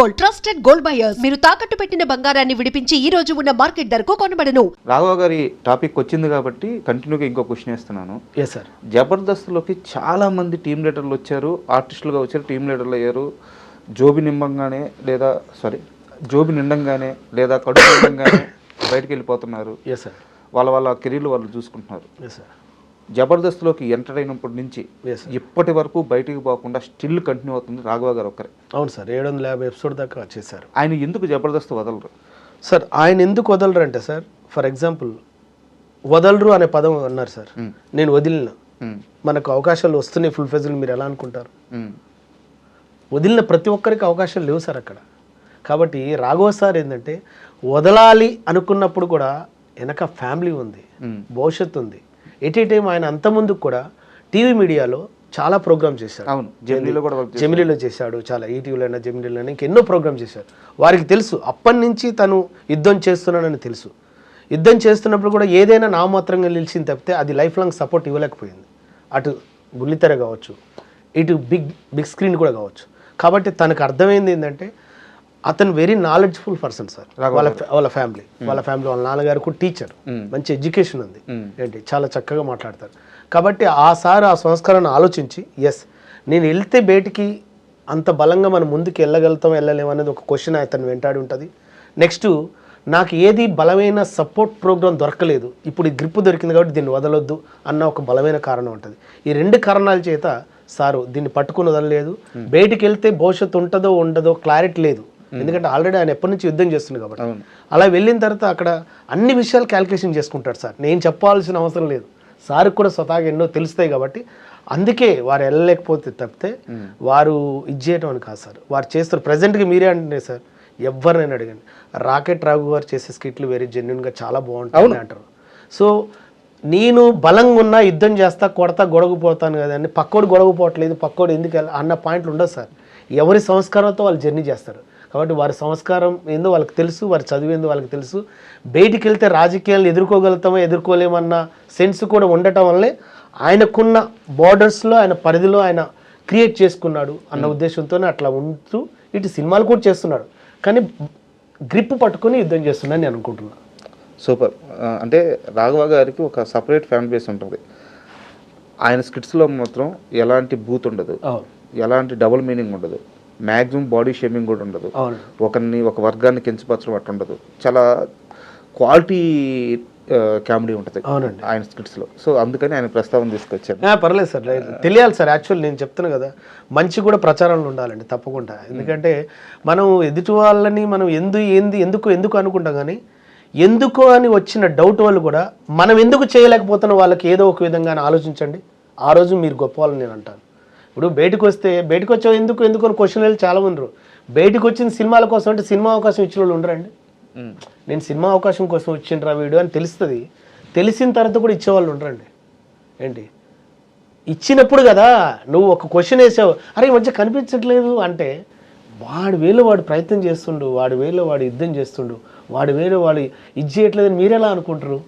Gold trusted gold buyers. మీరు తాకట్టు పెట్టిన బంగారాన్ని విడిపించి ఈ రోజు ఉన్న మార్కెట్ ధరకు కొనబడను. రాఘవ గారి టాపిక్ వచ్చింది కాబట్టి కంటిన్యూగా ఇంకో క్వశ్చన్ వేస్తున్నాను. ఎస్ సార్ జబర్దస్త్లోకి చాలా మంది టీం లీడర్లు వచ్చారు ఆర్టిస్టులుగా వచ్చారు టీం లీడర్లు అయ్యారు. జోబి నింబంగానే లేదా సారీ జోబి నిండంగానే లేదా కడుపు నిండంగానే బయటికి వెళ్ళిపోతున్నారు. ఎస్ సార్ వాళ్ళ వాళ్ళ కెరీర్లు వాళ్ళు చూసుకుంటున్నారు. ఎస్ సార్ జబర్దస్త్లోకి ఎంటర్ అయినప్పటి నుంచి. ఇప్పటి వరకు బయటికి పోకుండా స్టిల్ కంటిన్యూ అవుతుంది రాఘవ గారు ఒక్కరే అవును సార్ ఏడు వందల యాభై ఎపిసోడ్ దాకా చేశారు ఆయన ఎందుకు జబర్దస్త్ వదలరు సార్ ఆయన ఎందుకు వదలరు అంటే సార్ ఫర్ ఎగ్జాంపుల్ వదలరు అనే పదం అన్నారు సార్ మ్మ్. నేను వదిలిన మ్మ్. మనకు అవకాశాలు వస్తున్నాయి ఫుల్ ఫెజల్ మీరు ఎలా అనుకుంటారు మ్మ్. వదిలిన ప్రతి ఒక్కరికి అవకాశాలు లేవు సార్ అక్కడ కాబట్టి రాఘవ సార్ ఏంటంటే వదలాలి అనుకున్నప్పుడు కూడా వెనక ఫ్యామిలీ ఉంది. భవిష్యత్తు ఉంది ఎట్ ఏ టైం ఆయన అంతకుముందు కూడా టీవీ మీడియాలో చాలా ప్రోగ్రామ్ చేశారు అవును జమిలీలో కూడా చేశారు. జమిలీలో చేశాడు చాలా ఈటీవీలో అయినా జమిలీలో అయినా ఇంకెన్నో ప్రోగ్రామ్ చేశాడు. వారికి తెలుసు అప్పటి నుంచి తను యుద్ధం చేస్తున్నానని తెలుసు. యుద్ధం చేస్తున్నప్పుడు కూడా ఏదైనా నామాత్రంగా నిలిచింది తప్పితే అది లైఫ్ లాంగ్ సపోర్ట్ ఇవ్వలేకపోయింది. అటు బుల్లితెర కావచ్చు ఇటు బిగ్ బిగ్ స్క్రీన్ కూడా కావచ్చు. కాబట్టి తనకు అర్థమైంది ఏంటంటే అతను వెరీ నాలెడ్జ్ఫుల్ పర్సన్ సార్ వాళ్ళ వాళ్ళ ఫ్యామిలీ వాళ్ళ ఫ్యామిలీ వాళ్ళ నాన్నగారు కూడా టీచర్ మంచి ఎడ్యుకేషన్ ఉంది. ఏంటి? చాలా చక్కగా మాట్లాడతారు. కాబట్టి ఆ సార్ ఆ సంస్కారాన్ని ఆలోచించి ఎస్ నేను వెళ్తే బయటికి అంత బలంగా మనం ముందుకు వెళ్ళగలుగుతాం వెళ్ళలేము అనేది ఒక క్వశ్చన్ అతను వెంటాడి ఉంటుంది. నెక్స్ట్ నాకు ఏది బలమైన సపోర్ట్ ప్రోగ్రామ్ దొరకలేదు. ఇప్పుడు ఈ గ్రిప్ దొరికింది కాబట్టి దీన్ని వదలొద్దు అన్న ఒక బలమైన కారణం ఉంటుంది. ఈ రెండు కారణాల చేత సారు దీన్ని పట్టుకుని వదలలేదు బయటికి వెళ్తే భవిష్యత్తు ఉంటుందో ఉండదో క్లారిటీ లేదు. ఎందుకంటే ఆల్రెడీ ఆయన ఎప్పటి నుంచి యుద్ధం చేస్తుంది కాబట్టి. అలా వెళ్ళిన తర్వాత అక్కడ అన్ని విషయాలు క్యాల్కులేషన్ చేసుకుంటాడు సార్. నేను చెప్పాల్సిన అవసరం లేదు. సార్కి కూడా స్వతహాగా ఎన్నో తెలుస్తాయి కాబట్టి అందుకే వారు వెళ్ళలేకపోతే తప్పితే వారు ఇది చేయటం అని కాదు సార్. వారు చేస్తారు. ప్రజెంట్గా మీరే అంటున్నారు సార్. ఎవరినైనా అడగండి. రాకెట్ రాఘు గారు చేసే స్కిట్లు వెరీ జెన్యున్గా చాలా బాగుంటుంది అంటారు. సో నేను బలంగా ఉన్నా యుద్ధం చేస్తా కొడతా గొడవపోతాను కదా అని పక్కోడు గొడవపోవట్లేదు పక్కోడు ఎందుకు అన్న పాయింట్లు ఉండదు సార్. ఎవరి సంస్కారంతో వాళ్ళు జర్నీ చేస్తారు. కాబట్టి వారి సంస్కారం ఏందో వాళ్ళకి తెలుసు వారి చదువు ఏందో వాళ్ళకి తెలుసు. బయటికి వెళ్తే రాజకీయాలను ఎదుర్కోగలుగుతామో ఎదుర్కోలేమన్న సెన్స్ కూడా ఉండటం వల్లే ఆయనకున్న బార్డర్స్లో ఆయన పరిధిలో ఆయన క్రియేట్ చేసుకున్నాడు అన్న ఉద్దేశంతోనే అట్లా ఉంటూ ఇటు సినిమాలు కూడా చేస్తున్నాడు. కానీ గ్రిప్ పట్టుకొని యుద్ధం చేస్తున్నాను నేను అనుకుంటున్నాను సూపర్. అంటే రాఘవ గారికి ఒక సపరేట్ ఫ్యాన్ బేస్ ఉంటుంది. ఆయన స్కిట్స్లో మాత్రం ఎలాంటి బూత్ ఉండదు. ఎలాంటి డబుల్ మీనింగ్ ఉండదు. మ్యాక్సిమం బాడీ షేమింగ్ కూడా ఉండదు. అవును. ఒకరిని ఒక వర్గాన్ని కించపరచడం అట్లా ఉండదు. చాలా క్వాలిటీ కామెడీ ఉంటుంది అవునండి. ఆయన స్కిట్స్లో. సో అందుకని ఆయన ప్రస్తావన తీసుకొచ్చాను పర్లేదు సార్. తెలియాలి సార్. యాక్చువల్ నేను చెప్తున్నా కదా మంచి కూడా ప్రచారంలో ఉండాలండి తప్పకుండా. ఎందుకంటే మనం ఎదుటి వాళ్ళని మనం ఎందు ఏంది ఎందుకు ఎందుకు అనుకుంటాం కానీ ఎందుకు అని వచ్చిన డౌట్ వాళ్ళు కూడా మనం ఎందుకు చేయలేకపోతున్న వాళ్ళకి ఏదో ఒక విధంగా ఆలోచించండి. ఆ రోజు మీరు గొప్ప వాళ్ళని నేను అంటాను. ఇప్పుడు బయటకు వస్తే బయటకు వచ్చావు ఎందుకు ఎందుకు అని క్వశ్చన్ వెళ్ళి చాలా ఉండరు. బయటకు వచ్చిన సినిమాల కోసం అంటే సినిమా అవకాశం ఇచ్చిన వాళ్ళు ఉండరండి. నేను సినిమా అవకాశం కోసం వచ్చిండ్రా వీడియో అని తెలుస్తుంది. తెలిసిన తర్వాత కూడా ఇచ్చేవాళ్ళు ఉండరండి. ఏంటి? ఇచ్చినప్పుడు కదా నువ్వు ఒక క్వశ్చన్ వేసావు. అరే ఈ మధ్య కనిపించట్లేదు అంటే వాడి వేలో వాడు ప్రయత్నం చేస్తుండు వాడి వేలో వాడు యుద్ధం చేస్తుండు వాడి వేలో వాడు ఇది చేయట్లేదని మీరెలా అనుకుంటారు?